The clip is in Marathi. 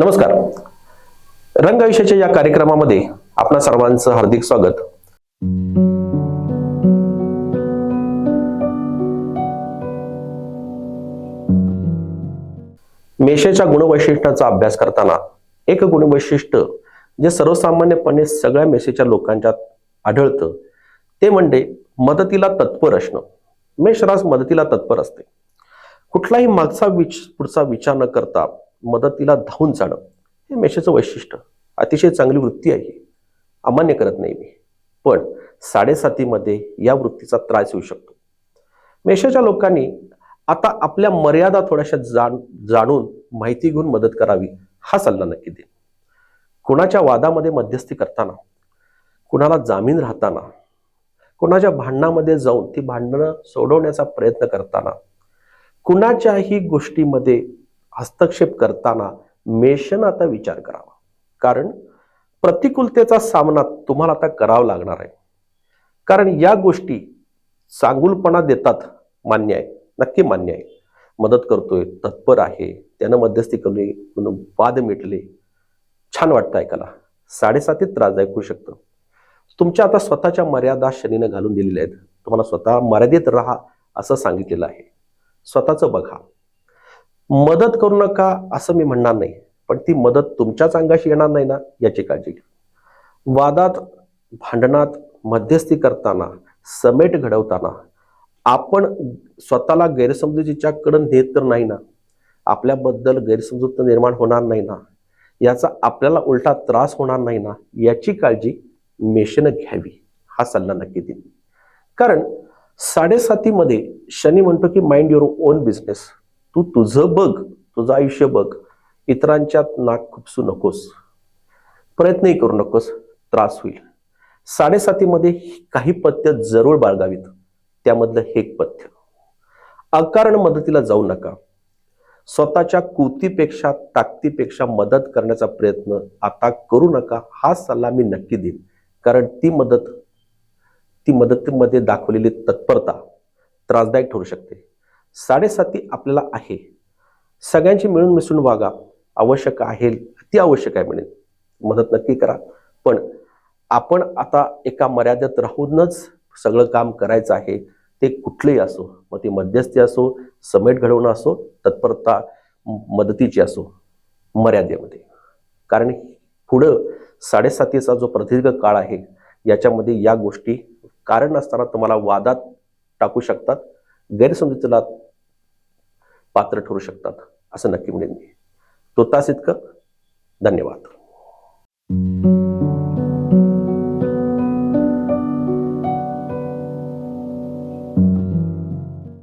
नमस्कार. रंग आयुष्याच्या या कार्यक्रमामध्ये आपणा सर्वांचं हार्दिक स्वागत. मेषेच्या गुणवैशिष्ट्यांचा अभ्यास करताना एक गुणवैशिष्ट्य जे सर्वसामान्यपणे सगळ्या मेषेच्या लोकांच्या आढळतं ते म्हणजे मदतीला तत्पर असणं. मेषरास मदतीला तत्पर असते. कुठलाही मागचा विच पुढचा विचार न करता मदतीला धावून जाणं हे मेषाचं वैशिष्ट्य. अतिशय चांगली वृत्ती आहे अमान्य करत नाही मी. पण साडेसातीमध्ये या वृत्तीचा त्रास होऊ शकतो. मेषाच्या लोकांनी आता आपल्या मर्यादा थोड्याशा जाण जाणून माहिती घेऊन मदत करावी हा सल्ला नक्की देईन. कुणाच्या वादामध्ये मध्यस्थी करताना कुणाला जामीन राहताना कुणाच्या भांडणामध्ये जाऊन ती भांडणं सोडवण्याचा प्रयत्न करताना कुणाच्याही गोष्टीमध्ये हस्तक्षेप करताना मेषन आता विचार करावा. कारण प्रतिकूलतेचा सामना तुम्हाला आता करावा लागणार आहे. कारण या गोष्टी चांगुलपणा देतात मान्य आहे. नक्की मान्य आहे. मदत करतोय तत्पर आहे. त्यानं मध्यस्थी करून म्हणून वाद मिटले. छान वाटतं ऐकायला. साडेसातीत त्रासदायक होऊ शकतं. तुमच्या आता स्वतःच्या मर्यादा शनीनं घालून दिलेल्या आहेत. तुम्हाला स्वतः मर्यादित राहा असं सांगितलेलं आहे. स्वतःचं बघा. मदत करू नका असं मी म्हणणार नाही. पण ती मदत तुमच्याच अंगाशी येणार नाही ना याची काळजी घ्या. वादात भांडणात मध्यस्थी करताना समेट घडवताना आपण स्वतःला गैरसमजुतीच्याकडे नेत तर नाही ना. आपल्याबद्दल गैरसमजूत निर्माण होणार नाही ना. याचा आपल्याला उलटा त्रास होणार नाही ना याची काळजी मेषनं घ्यावी. हा सल्ला नक्की देईन. कारण साडेसातीमध्ये शनी म्हणतो की माइंड युअर ओन बिझनेस तू तुझं बघ तुझं आयुष्य बघ. इतरांच्यात नाक खुपसू नकोस. प्रयत्नही करू नकोस. त्रास होईल. साडेसातीमध्ये काही पथ्य जरूर बाळगावीत. त्यामधलं हे एक पथ्य. अकारण मदतीला जाऊ नका. स्वतःच्या कृतीपेक्षा ताकदीपेक्षा मदत करण्याचा प्रयत्न आता करू नका हा सल्ला मी नक्की देईन. कारण ती मदत ती मदतीमध्ये दाखवलेली तत्परता त्रासदायक ठरू शकते. साडेसाती आपल्याला आहे. सगळ्यांची मिळून मिसळून वागा. आवश्यक आहे ती आवश्यक आहे म्हणेन. मदत नक्की करा. पण आपण आता एका मर्यादेत राहूनच सगळं काम करायचं आहे ते कुठलंही असो मग ती मध्यस्थी असो समेट घडवणं असो तत्परता मदतीची असो मर्यादेमध्ये. कारण पुढं साडेसातीचा जो प्रदीर्घ काळ आहे याच्यामध्ये या गोष्टी कारण असताना तुम्हाला वादात टाकू शकतात गैरसमजुतीला पात्र ठरू शकतात असं नक्की म्हणेन मी. तो तास इतकं. धन्यवाद.